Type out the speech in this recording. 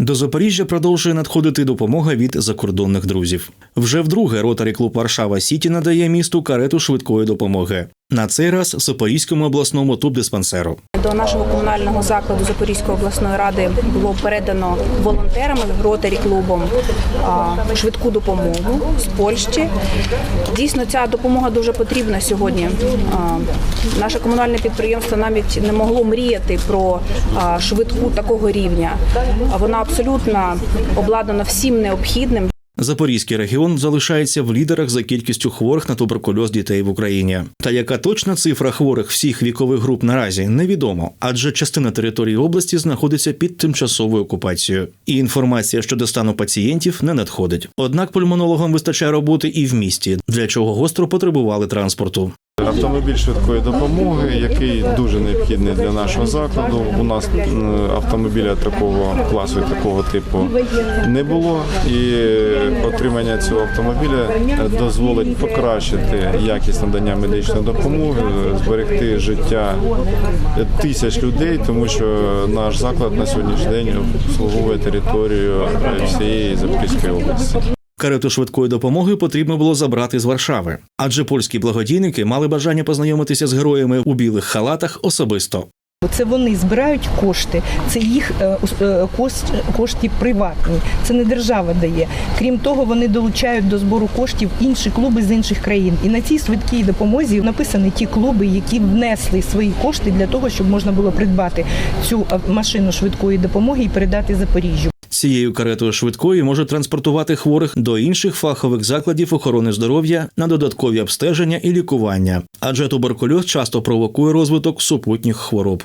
До Запоріжжя продовжує надходити допомога від закордонних друзів. Вже вдруге ротарі клуб Варшава Сіті надає місту карету швидкої допомоги. На цей раз Запорізькому обласному тубдиспансеру. До нашого комунального закладу Запорізької обласної ради було передано волонтерами ротарі клубом швидку допомогу з Польщі. Дійсно, ця допомога дуже потрібна сьогодні. Наше комунальне підприємство навіть не могло мріяти про швидку такого рівня. Вона абсолютно обладнана всім необхідним Запорізький регіон залишається в лідерах за кількістю хворих на туберкульоз дітей в Україні. Та яка точна цифра хворих всіх вікових груп наразі невідомо, адже частина території області знаходиться під тимчасовою окупацією, і інформація щодо стану пацієнтів не надходить. Однак пульмонологам вистачає роботи і в місті, для чого гостро потребували транспорту. Автомобіль швидкої допомоги, який дуже необхідний для нашого закладу. У нас е, автомобіля такого класу і такого типу не було. І отримання цього автомобіля дозволить покращити якість надання медичної допомоги, зберегти життя тисяч людей, тому що наш заклад на сьогоднішній день обслуговує територію всієї Запорізької області. Карету швидкої допомоги потрібно було забрати з Варшави, адже польські благодійники мали бажання познайомитися з героями у білих халатах особисто. Це вони збирають кошти, це їх е, е, кошти приватні. Це не держава дає. Крім того, вони долучають до збору коштів інші клуби з інших країн. І на цій швидкій допомозі написані ті клуби, які внесли свої кошти для того, щоб можна було придбати цю машину швидкої допомоги і передати Запоріжжю. Цією каретою швидкої можуть транспортувати хворих до інших фахових закладів охорони здоров'я на додаткові обстеження і лікування, адже туберкульоз часто провокує розвиток супутніх хвороб.